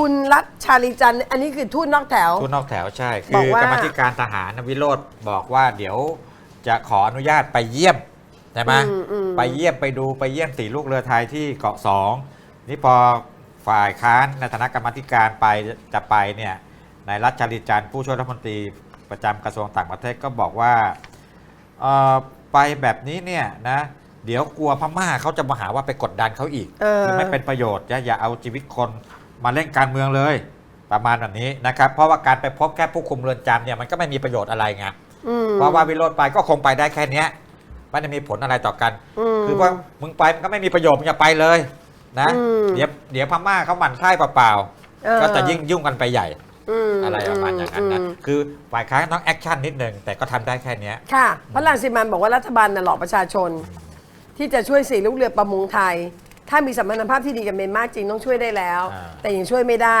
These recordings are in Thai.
คุณรัฐชาลีจันทร์อันนี้คือทูตนอกแถวทุนนอกแถวใช่บคืออกว่า กรรมาธิการทหารวิโรธบอกว่าเดี๋ยวจะขออนุญาตไปเยี่ยมใช่ไหมอืมอืมไปเยี่ยมไปดูไปเยี่ยมสี่ลูกเรือไทยที่เกาะสองนี่พอฝ่ายค้านในฐานะกรรมาธิการไปจะไปเนี่ยนายรัชชาลีจันทร์ผู้ช่วยรัฐมนตรีประจำกระทรวงต่างประเทศก็บอกว่าเอ่อไปแบบนี้เนี่ยนะเดี๋ยวกลัวพม่าเขาจะมาหาว่าไปกดดันเขาอีก เออคือไม่เป็นประโยชน์อย่าอย่าเอาชีวิตคน มาเล่นการเมืองเลย ประมาณแบบนี้นะครับ เพราะว่าการไปพบแค่ผู้คุมเรือนจำเนี่ยมันก็ไม่มีประโยชน์อะไรไงอืมเพราะว่าวิโรธไปก็คงไปได้แค่เนี้ยไม่ได้มีผลอะไรต่อกันมคือว่ามึงไปมันก็ไม่มีประโยชน์มึงอย่าไปเลยนะอืมเดี๋ยวเดี๋ยวพม่าเขาหมั่นไส้เปล่าเออๆก็จะยิ่งยุ่งกันไปใหญ่มอะไรประมาณอย่างนั้นนะมคือฝ่ายค้านต้องแอคชั่นนิดนึงแต่ก็ทำได้แค่เนี้ยค่ะพระลังสิมันบอกว่ารัฐบาลน่ะหลอกประชาชน ที่จะช่วยสี่ลูกเรือประมงไทย ถ้ามีสัมพันธภาพที่ดีกับเมียนมาจริงต้องช่วยได้แล้ว อ่า แต่ยังช่วยไม่ได้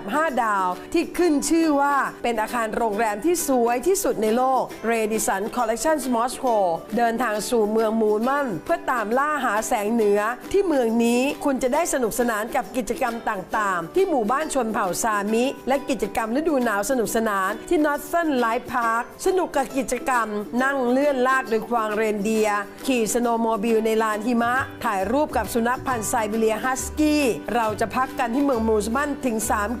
บ5 ดาว ที่ขึ้นชื่อว่าเป็นอาคารโรงแรมที่สวยที่สุดในโลก r a d i s o n Collection Moscow เดินทางสู่เมืองมูลมัน เพื่อตามล่าหาแสงเหนือ ที่เมืองนี้คุณจะได้สนุกสนานกับกิจกรรมต่างๆ ที่หมู่บ้านชนเผ่าซามิ และกิจกรรมฤดูหนาวสนุกสนานที่ Northern Light Park สนุกกับกิจกรรม นั่งเลื่อนลากโดยควางเรนเดีย ขี่สโนโมบิลในลานหิมะ ถ่ายรูปกับสุนัขพันธุ์ไซบีเรียฮัสกี้ เราจะพักกันที่เมืองมูสมันถึง 3